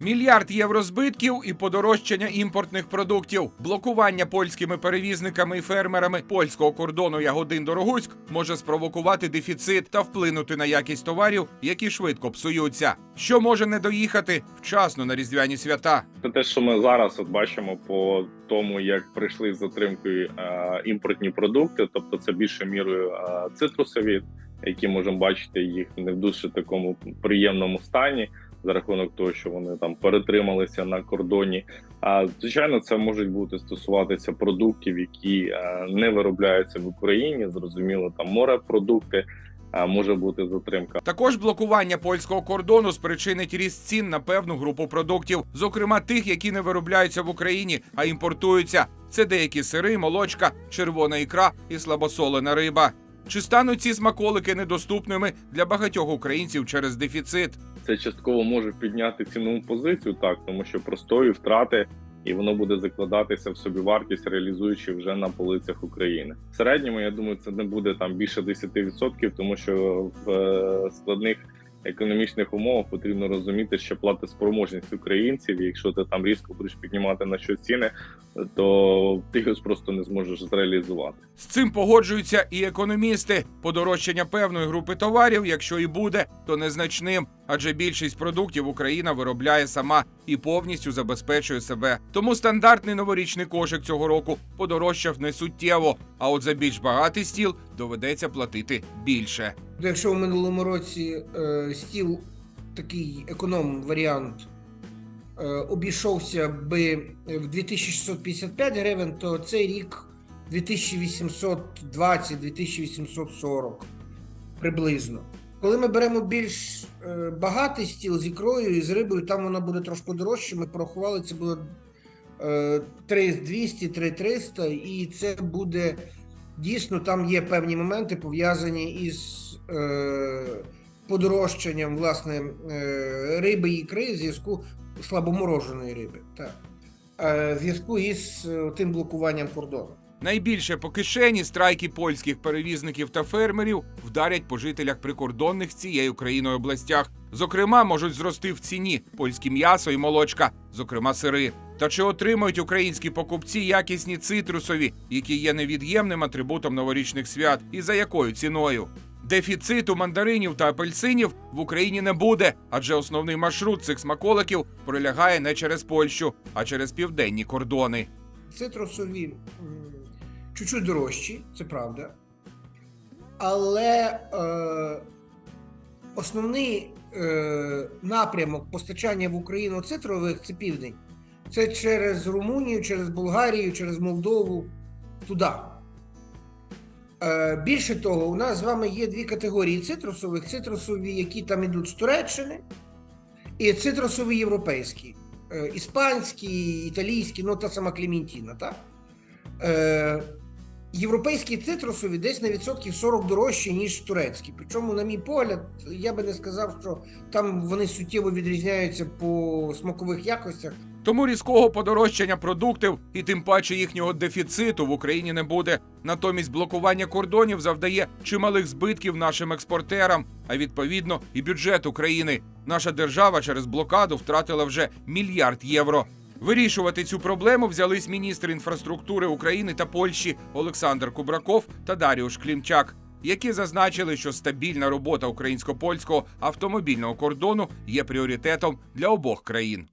Мільярд євро збитків і подорожчання імпортних продуктів, блокування польськими перевізниками і фермерами. Польського кордону Ягодин Дорогуськ може спровокувати дефіцит та вплинути на якість товарів, які швидко псуються. Що може не доїхати? Вчасно на різдвяні свята? Це те, що ми зараз от бачимо по тому, як прийшли з затримкою е, імпортні продукти, тобто це більше мірою е, цитрусові, які можемо бачити їх не в дуже такому приємному стані за рахунок того, що вони там перетрималися на кордоні. А звичайно, це можуть бути стосуватися продуктів, які е, не виробляються в Україні. Зрозуміло, там морепродукти. Може бути затримка. Також блокування польського кордону спричинить ріст цін на певну групу продуктів, зокрема тих, які не виробляються в Україні, а імпортуються. Це деякі сири, молочка, червона ікра і слабосолена риба. Чи стануть ці смаколики недоступними для багатьох українців через дефіцит? Це частково може підняти цінову позицію, так тому що простої втрати. І воно буде закладатися в собі вартість, реалізуючи вже на полицях України. В середньому я думаю, це не буде там більше 10%, тому що в е, складних економічних умовах потрібно розуміти, що платоспроможність українців. і Якщо ти там різко будеш піднімати на щось ціни, то ти його просто не зможеш зреалізувати. З цим погоджуються і економісти. Подорожчання певної групи товарів, якщо і буде, то незначним, адже більшість продуктів Україна виробляє сама і повністю забезпечує себе. Тому стандартний новорічний кошик цього року подорожчав не суттєво. А от за більш багатий стіл доведеться платити більше. Якщо в минулому році е, стіл такий економ варіант е, обійшовся би в 2655 гривень, то цей рік 2820-2840 приблизно. Коли ми беремо більш багатий стіл з ікрою і з рибою, там воно буде трошки дорожче. Ми порахували, це буде е, 3200, 3300, і це буде дійсно там є певні моменти пов'язані із е, подорожчанням власне е, риби і ікри в зв'язку слабомороженої риби. Так. Е, в зв'язку із е, тим блокуванням кордону. Найбільше по кишені страйки польських перевізників та фермерів вдарять по жителях прикордонних з цією країною областях. Зокрема, можуть зрости в ціні польське м'ясо і молочка, зокрема сири. Та чи отримають українські покупці якісні цитрусові, які є невід'ємним атрибутом новорічних свят, і за якою ціною? Дефіциту мандаринів та апельсинів в Україні не буде, адже основний маршрут цих смаколиків пролягає не через Польщу, а через південні кордони. Цитрусові чуть-чуть дорожчі, це правда. Але е, основний е, напрямок постачання в Україну цитрових це південь. Це через Румунію, через Болгарію, через Молдову, туди. Е, більше того, у нас з вами є дві категорії цитрусових: цитрусові, які там ідуть з Туреччини, і цитрусові європейські. Е, іспанські, італійські, ну та сама Клементіна, так? Е, європейські цитрусові десь на відсотків 40 дорожчі, ніж турецькі. Причому, на мій погляд, я би не сказав, що там вони суттєво відрізняються по смакових якостях. Тому різкого подорожчання продуктів і тим паче їхнього дефіциту в Україні не буде. Натомість блокування кордонів завдає чималих збитків нашим експортерам, а відповідно і бюджет України. Наша держава через блокаду втратила вже мільярд євро. Вирішувати цю проблему взялись міністри інфраструктури України та Польщі Олександр Кубраков та Даріуш Клімчак, які зазначили, що стабільна робота українсько-польського автомобільного кордону є пріоритетом для обох країн.